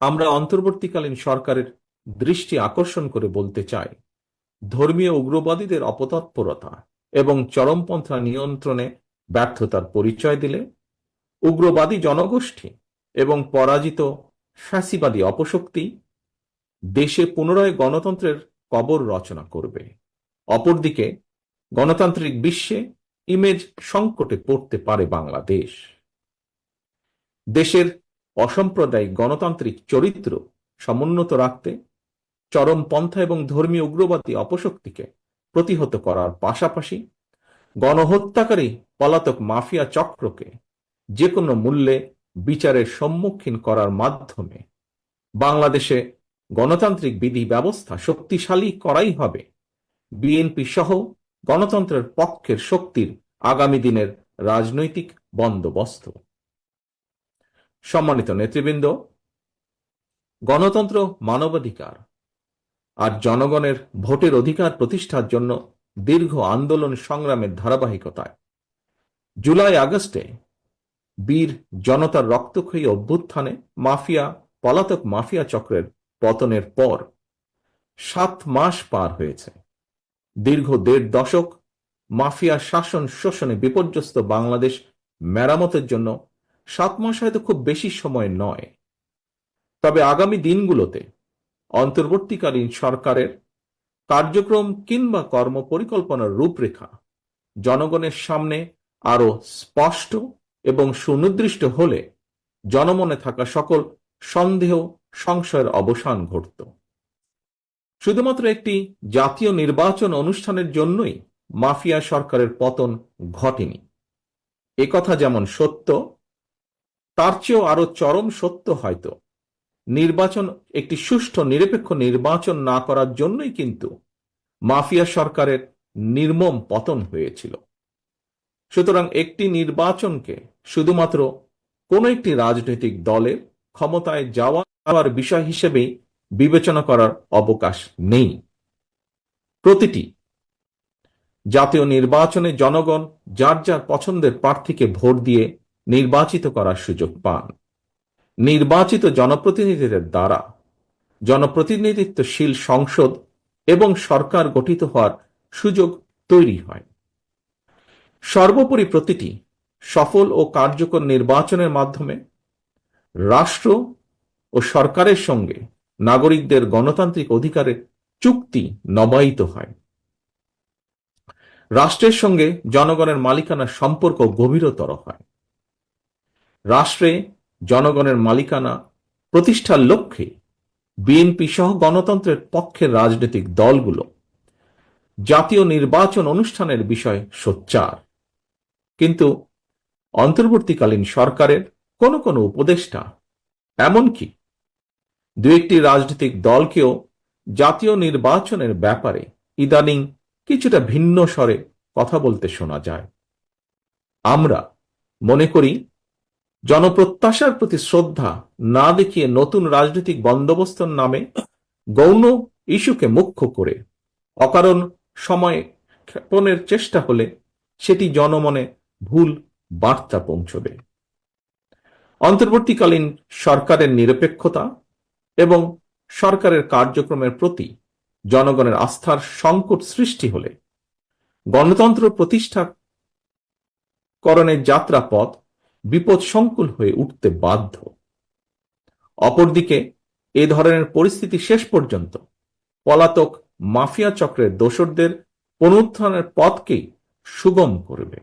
আমরা অন্তর্বর্তীকালীন সরকারের দৃষ্টি আকর্ষণ করে বলতে চাই, ধর্মীয় উগ্রবাদীদের অপতৎপরতা এবং চরমপন্থা নিয়ন্ত্রণে ব্যর্থতার পরিচয় দিলে উগ্রবাদী জনগোষ্ঠী এবং পরাজিত ফ্যাসিবাদী অপশক্তি দেশে পুনরায় গণতন্ত্রের কবর রচনা করবে। অপরদিকে, গণতান্ত্রিক বিশ্বে ইমেজ সংকটে পড়তে পারে বাংলাদেশ। দেশের অসাম্প্রদায়িক গণতান্ত্রিক চরিত্র সমুন্নত রাখতে চরমপন্থা এবং ধর্মীয় উগ্রবাদী অপশক্তিকে প্রতিহত করার পাশাপাশি গণহত্যাকারী পলাতক মাফিয়া চক্রকে যে কোনো মূল্যে বিচারের সম্মুখীন করার মাধ্যমে বাংলাদেশে গণতান্ত্রিক বিধি ব্যবস্থা শক্তিশালী করাই হবে। বিএনপি সহ গণতন্ত্রের পক্ষের শক্তির আগামী দিনের রাজনৈতিক বন্দোবস্ত। সম্মানিত নেতৃবৃন্দ, গণতন্ত্র মানবাধিকার আর জনগণের ভোটের অধিকার প্রতিষ্ঠার জন্য দীর্ঘ আন্দোলন সংগ্রামের ধারাবাহিকতায় জুলাই আগস্টে বীর জনতার রক্তক্ষয়ী অভ্যুত্থানে মাফিয়া, পলাতক মাফিয়া চক্রের পতনের পর সাত মাস পার হয়েছে। দীর্ঘ দেড় দশক মাফিয়া শাসন শোষণে বিপর্যস্ত বাংলাদেশ মেরামতের জন্য সাত মাস হয়তো খুব বেশি সময় নয়। তবে আগামী দিনগুলোতে অন্তর্বর্তীকালীন সরকারের কার্যক্রম কিংবা কর্ম পরিকল্পনার রূপরেখা জনগণের সামনে আরও স্পষ্ট এবং সুনির্দিষ্ট হলে জনমনে থাকা সকল সন্দেহ, সংশয়ের অবসান ঘটত। শুধুমাত্র একটি জাতীয় নির্বাচন অনুষ্ঠানের জন্যই মাফিয়া সরকারের পতন ঘটেনি। একথা যেমন সত্য তার চেয়েও আরও চরম সত্য হয়তো। নির্বাচন, একটি সুষ্ঠু নিরপেক্ষ নির্বাচন না করার জন্যই কিন্তু মাফিয়া সরকারের নির্মম পতন হয়েছিল। সুতরাং একটি নির্বাচনকে শুধুমাত্র কোন একটি রাজনৈতিক দলের ক্ষমতায় যাওয়ার বিষয় হিসেবেই বিবেচনা করার অবকাশ নেই। প্রতিটি জাতীয় নির্বাচনে জনগণ যার যার পছন্দের প্রার্থীকে ভোট দিয়ে নির্বাচিত করার সুযোগ পান। নির্বাচিত জনপ্রতিনিধিদের দ্বারা জনপ্রতিনিধিত্বশীল সংসদ এবং সরকার গঠিত হওয়ার সুযোগ তৈরি হয়। সর্বোপরি প্রতিটি সফল ও কার্যকর নির্বাচনের মাধ্যমে রাষ্ট্র ও সরকারের সঙ্গে নাগরিকদের গণতান্ত্রিক অধিকারের চুক্তি নবায়িত হয়। রাষ্ট্রের সঙ্গে জনগণের মালিকানার সম্পর্ক গভীরতর হয়। রাষ্ট্রে জনগণের মালিকানা প্রতিষ্ঠার লক্ষ্যে বিএনপি সহ গণতন্ত্রের পক্ষের রাজনৈতিক দলগুলো জাতীয় নির্বাচন অনুষ্ঠানের বিষয় সোচ্চার। কিন্তু অন্তর্বর্তীকালীন সরকারের কোন কোন উপদেষ্টা, এমনকি দু একটি রাজনৈতিক দলকেও জাতীয় নির্বাচনের ব্যাপারে ইদানিং কিছুটা ভিন্ন স্বরে কথা বলতে শোনা যায়। আমরা মনে করি জনপ্রত্যাশার প্রতি শ্রদ্ধা না দেখিয়ে নতুন রাজনৈতিক বন্দোবস্তর নামে গৌণ ইস্যুকে মুখ্য করে। অকারণ সময় ক্ষেপণের চেষ্টা হলে সেটি জনমনে ভুল বার্তা পৌঁছবে। অন্তর্বর্তীকালীন সরকারের নিরপেক্ষতা এবং সরকারের কার্যক্রমের প্রতি জনগণের আস্থার সংকট সৃষ্টি হলে গণতন্ত্র প্রতিষ্ঠা করণের যাত্রাপথ বিপদসংকুল হয়ে উঠতে বাধ্য। অপরদিকে, এ ধরনের পরিস্থিতি শেষ পর্যন্ত পলাতক মাফিয়া চক্রের দোসরদের পুনরুত্থানের পথকেই সুগম করবে।